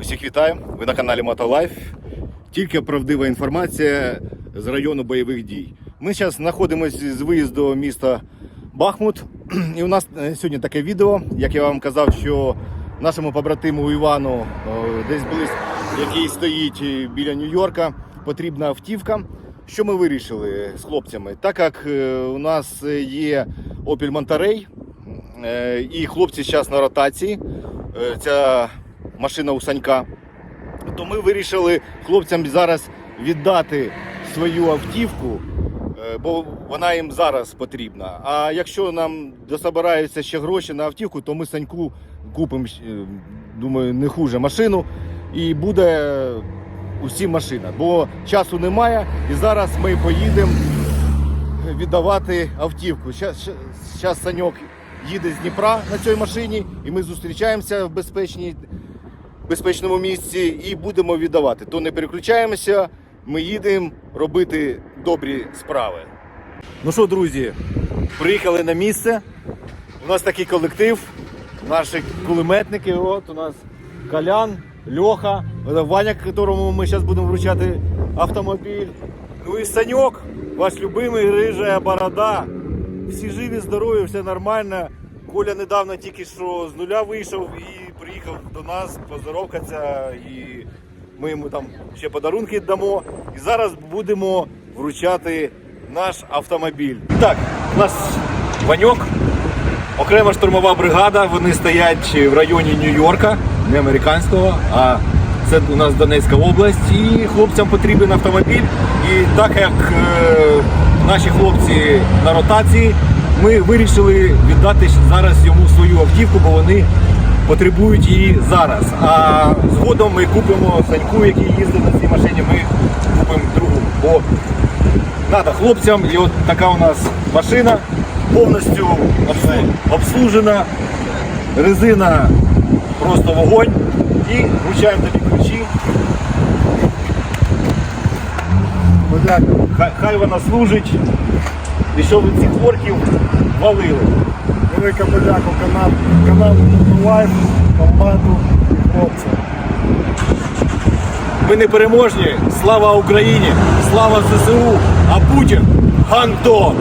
Усіх вітаю! Ви на каналі Мотолайф. Тільки правдива інформація з району бойових дій. Ми зараз знаходимося з виїзду міста Бахмут. І у нас е, сьогодні таке відео, як я вам казав, що нашому побратиму Івану е, десь близько, який стоїть е, біля Нью-Йорка, потрібна автівка. Що ми вирішили з хлопцями? Так як у нас є Opel Monterey, і хлопці зараз на ротації, ця машина у Санька, то ми вирішили хлопцям зараз віддати свою автівку, е, бо вона їм зараз потрібна. А якщо нам дособираються ще гроші на автівку, то ми Саньку купимо, е, думаю, не хуже машину і буде усі машина. Бо часу немає, і зараз ми поїдемо віддавати автівку. Зараз Саньок їде з Дніпра на цій машині, і ми зустрічаємося в безпечній безпечному місці і будемо віддавати. То не переключаємося, ми їдемо робити добрі справи. Ну що, друзі, приїхали на місце. У нас такий колектив, наші кулеметники. От у нас Колян, Льоха, Ваня, якому ми зараз будемо вручати автомобіль. Ну і Саньок, ваш любимий рижа борода. Всі живі, здорові, все нормально. Коля недавно тільки що з нуля вийшов і приїхав до нас поздоровкатися. І ми йому там ще подарунки дамо. І зараз будемо вручати наш автомобіль. Так, у нас Ваньок, окрема штурмова бригада. Вони стоять в районі Нью-Йорка, не американського, а це у нас Донецька область. І хлопцям потрібен автомобіль. І так як е, наші хлопці на ротації, ми вирішили віддати зараз йому свою автівку, бо вони потребують її зараз. А згодом ми купимо Саньку, який їздить на цій машині, ми купимо другу. Бо треба хлопцям, і от така у нас машина повністю обслужена, резина просто вогонь. І вручаємо тобі ключі. Хай, хай вона служить. І що ви цих орків валили. Велика подяка каналу, каналу Лайф, команду і хлопцям. Ми не переможні. Слава Україні! Слава ЗСУ! А Путін гандон!